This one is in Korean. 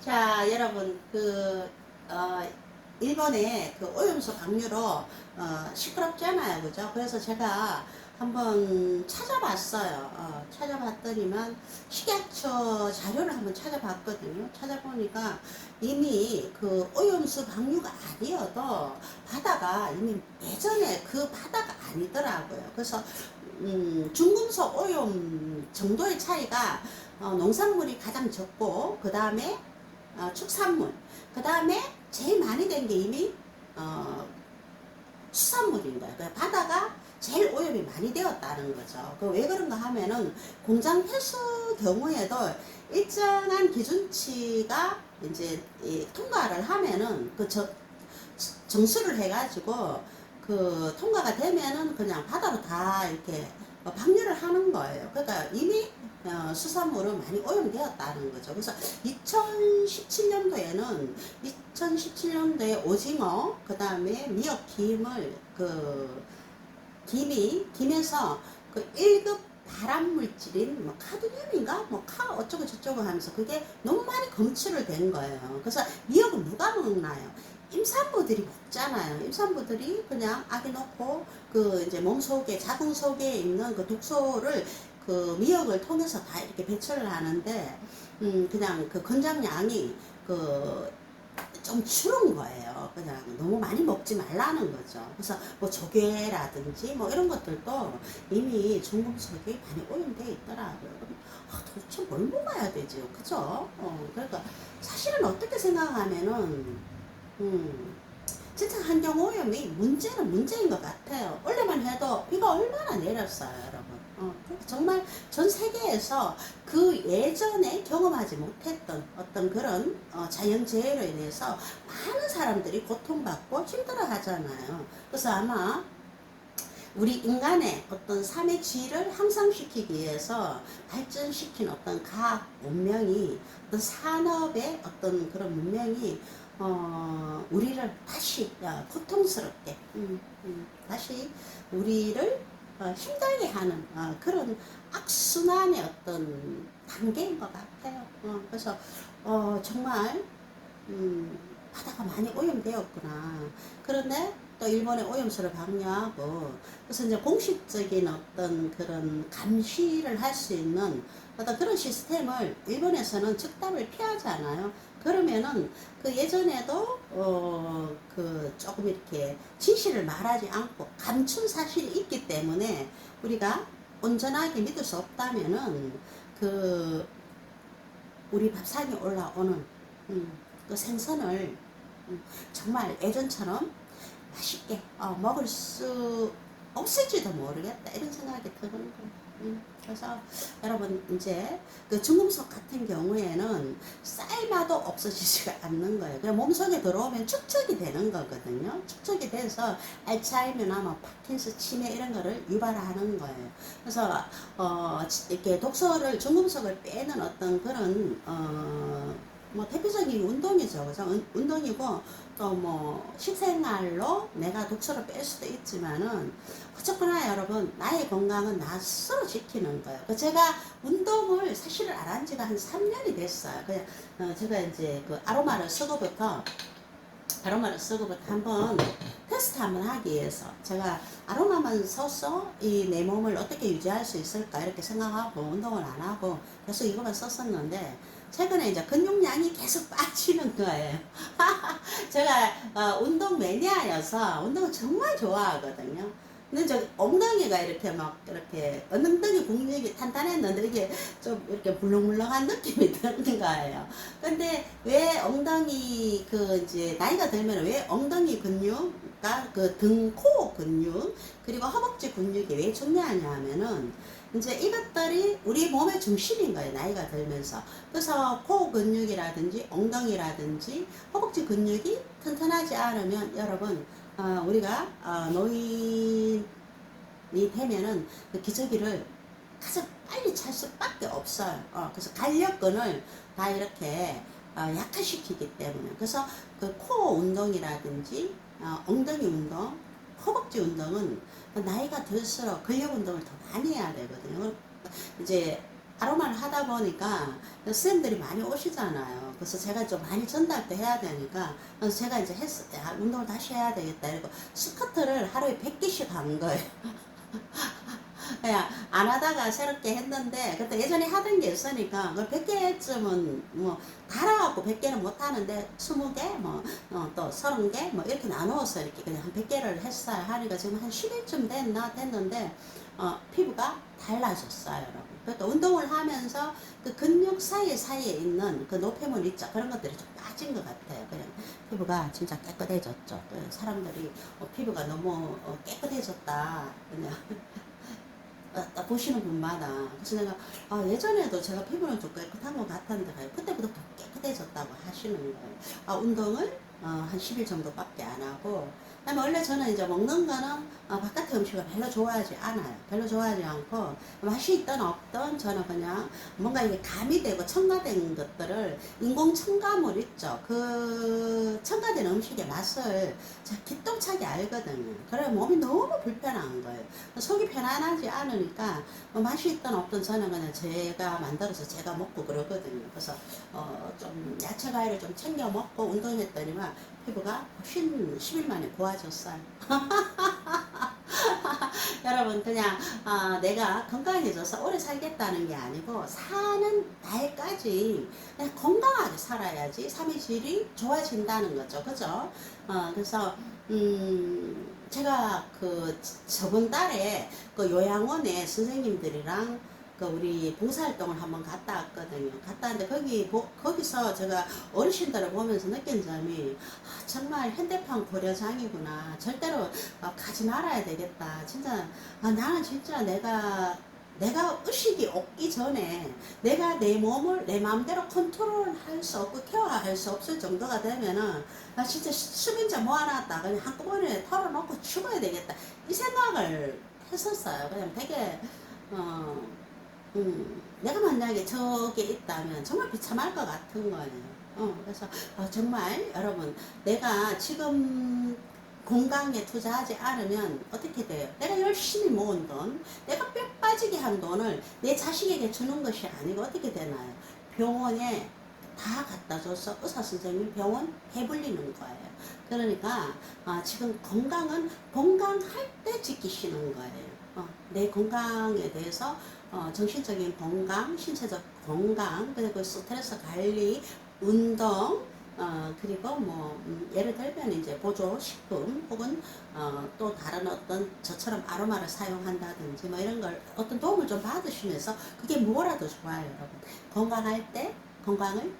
자, 여러분, 그, 어, 일본의 그 오염수 방류로, 어, 시끄럽잖아요. 그죠? 그래서 제가 한번 찾아봤어요. 어, 찾아봤더니만 식약처 자료를 한번 찾아봤거든요. 찾아보니까 이미 그 오염수 방류가 아니어도 바다가 이미 예전에 그 바다가 아니더라고요. 그래서 음, 중금속 오염 정도의 차이가 어, 농산물이 가장 적고 그 다음에 어, 축산물 그 다음에 제일 많이 된 게 이미 어, 수산물인 거예요. 그러니까 바다가 제일 오염이 많이 되었다는 거죠. 그 왜 그런가 하면은 공장 폐수 경우에도 일정한 기준치가 이제 이 통과를 하면은 그 저, 정수를 해가지고 그 통과가 되면은 그냥 바다로 다 이렇게 방류를 하는 거예요. 그러니까 이미 어, 수산물은 많이 오염되었다는 거죠. 그래서 2017년도에는 2017년도에 오징어, 그 다음에 미역, 김을 그 김이 김에서 그 1급 발암 물질인 뭐 카드뮴인가 뭐 카 어쩌고 저쩌고 하면서 그게 너무 많이 검출을 된 거예요. 그래서 미역을 누가 먹나요? 임산부들이 먹잖아요. 임산부들이 그냥 아기 놓고 그 이제 몸 속에 자궁 속에 있는 그 독소를 그 미역을 통해서 다 이렇게 배출을 하는데 음 그냥 그 권장량이 그좀 줄은 거예요. 그냥 너무 많이 먹지 말라는 거죠. 그래서 뭐 조개라든지 뭐 이런 것들도 이미 중금속이 많이 오염되어 있더라고요. 아, 도대체 뭘 먹어야 되죠? 그죠? 어, 그러니까 사실은 어떻게 생각하면은 음, 진짜 환경 오염이 문제는 문제인 것 같아요. 원래만 해도 비가 얼마나 내렸어요, 여러분. 어, 정말 전 세계에서 그 예전에 경험하지 못했던 어떤 그런 어, 자연재해로 인해서 많은 사람들이 고통받고 힘들어 하잖아요. 그래서 아마 우리 인간의 어떤 삶의 질을 향상시키기 위해서 발전시킨 어떤 과학 문명이 어떤 산업의 어떤 그런 문명이 어, 우리를 다시 야, 고통스럽게 음, 음, 다시 우리를 어, 힘들게 하는 어, 그런 악순환의 어떤 단계인 것 같아요. 어, 그래서 어, 정말 음, 바다가 많이 오염되었구나. 그런데 또 일본의 오염수를 방류하고 그래서 이제 공식적인 어떤 그런 감시를 할 수 있는 어떤 그런 시스템을 일본에서는 즉답을 피하잖아요. 그러면은 그 예전에도 어 그 조금 이렇게 진실을 말하지 않고 감춘 사실이 있기 때문에 우리가 온전하게 믿을 수 없다면은 그 우리 밥상에 올라오는 음, 그 생선을 음, 정말 예전처럼 맛있게 어, 먹을 수 없을지도 모르겠다 이런 생각이 드는 거예요. 음, 그래서 여러분 이제 그 중금속 같은 경우에는 삶아도 없어지지가 않는 거예요. 그냥 몸속에 들어오면 축적이 되는 거거든요. 축적이 돼서 알츠하이머나 뭐 파킨스 치매 이런 거를 유발하는 거예요. 그래서 어 이렇게 독소를 중금속을 빼는 어떤 그런 어 뭐 대표적인 운동이죠. 그래서 운- 운동이고 또 뭐 식생활로 내가 독소를 뺄 수도 있지만은 어쨌거나 여러분 나의 건강은 나 스스로 지키는 거예요. 그 제가 운동을 사실은 안한 지가 한 3년이 됐어요. 그냥 어, 제가 이제 그 아로마를 쓰고부터 아로마를 쓰고부터 한번 테스트 한번 하기 위해서 제가 아로마만 써서 이 내 몸을 어떻게 유지할 수 있을까 이렇게 생각하고 운동을 안 하고 계속 이거만 썼었는데 최근에 이제 근육량이 계속 빠지는 거예요. 제가 어, 운동 매니아여서 운동을 정말 좋아하거든요. 근데 저 엉덩이가 이렇게 막 이렇게 엉덩이 근육이 탄탄했는데 이게 좀 이렇게 물렁물렁한 느낌이 드는 거예요. 근데 왜 엉덩이 그 이제 나이가 들면 왜 엉덩이 근육과 그 등, 코 근육 그리고 허벅지 근육이 왜 중요하냐 하면은 이제 이것들이 우리 몸의 중심인 거예요. 나이가 들면서. 그래서 코 근육이라든지 엉덩이라든지 허벅지 근육이 튼튼하지 않으면 여러분 어, 우리가 어, 노인이 되면은 그 기저귀를 가장 빨리 찰 수밖에 없어요. 어, 그래서 간력근을 다 이렇게 어, 약화시키기 때문에 그래서 그코 운동이라든지 어, 엉덩이 운동, 허벅지 운동은 나이가 들수록 근력 운동을 더 많이 해야 되거든요. 이제 아로마를 하다 보니까 선생님들이 많이 오시잖아요. 그래서 제가 좀 많이 전달도 해야 되니까 그래서 제가 이제 했을 때 아, 운동을 다시 해야 되겠다 이러고 스쿼트를 하루에 100개씩 한 거예요. 그냥 안 하다가 새롭게 했는데 그때 예전에 하던 게 있으니까 그 100개쯤은 뭐 달아갖고 100개는 못 하는데 20개 뭐또 30개 뭐 이렇게 나누어서 이렇게 그냥 한 100개를 했어요 하니까 지금 한 10일쯤 됐나 됐는데 어, 피부가 달라졌어요 여러분 그러니까 운동을 하면서 그 근육 사이 사이에 있는 그 노폐물 있죠 그런 것들이 좀 빠진 것 같아요. 그냥 피부가 진짜 깨끗해졌죠. 그 사람들이 어, 피부가 너무 어, 깨끗해졌다. 그냥 어, 딱 보시는 분마다. 그래서 내가 아, 예전에도 제가 피부는 좀 깨끗한 것 같았는데 그때보다 더 깨끗해졌다고 하시는 거예요. 아, 운동을 어, 한 10일 정도밖에 안 하고 그다음에 원래 저는 이제 먹는 거는 어, 바깥의 음식을 별로 좋아하지 않아요. 별로 좋아하지 않고 맛이 있든 없든 저는 그냥 뭔가 이게 가미되고 첨가된 것들을 인공 첨가물 있죠. 그 첨가된 음식의 맛을 제가 기똥차게 알거든요. 그래 몸이 너무 불편한 거예요. 속이 편안하지 않으니까 뭐 맛이 있든 없든 저는 그냥 제가 만들어서 제가 먹고 그러거든요. 그래서 어, 좀 야채 과일을 좀 챙겨 먹고 운동했더니만 피부가 훨씬 10일 만에 고와졌어요. 여러분 그냥 아, 내가 건강해져서 오래 살겠다는 게 아니고 사는 날까지 그냥 건강하게 살아야지 삶의 질이 좋아진다는 거죠. 그죠? 어, 그래서 음, 제가 그 저번 달에 그 요양원에 선생님들이랑 그 우리 봉사활동을 한번 갔다 왔거든요. 갔다 왔는데 거기 보- 거기서 제가 어르신들을 보면서 느낀 점이 아, 정말 현대판 고려장이구나. 절대로 어, 가지 말아야 되겠다. 진짜 아, 나는 진짜 내가 내가 의식이 없기 전에 내가 내 몸을 내 마음대로 컨트롤할 수 없고 케어할 수 없을 정도가 되면은 나 진짜 수빈자 모아놨다 그냥 한꺼번에 털어놓고 죽어야 되겠다 이 생각을 했었어요. 그냥 되게 어, 음, 내가 만약에 저게 있다면 정말 비참할 것 같은 거예요. 어, 그래서 어, 정말 여러분 내가 지금 건강에 투자하지 않으면 어떻게 돼요? 내가 열심히 모은 돈, 내가 뼈 빠지게 한 돈을 내 자식에게 주는 것이 아니고 어떻게 되나요? 병원에 다 갖다 줘서 의사 선생님 병원 배불리는 거예요. 그러니까 아, 지금 건강은 건강할 때 지키시는 거예요. 어, 내 건강에 대해서 어, 정신적인 건강, 신체적 건강, 그리고 스트레스 관리, 운동, 어, 그리고 뭐, 음, 예를 들면 이제 보조 식품 혹은 어, 또 다른 어떤 저처럼 아로마를 사용한다든지 뭐 이런 걸 어떤 도움을 좀 받으시면서 그게 뭐라도 좋아요, 여러분. 건강할 때 건강을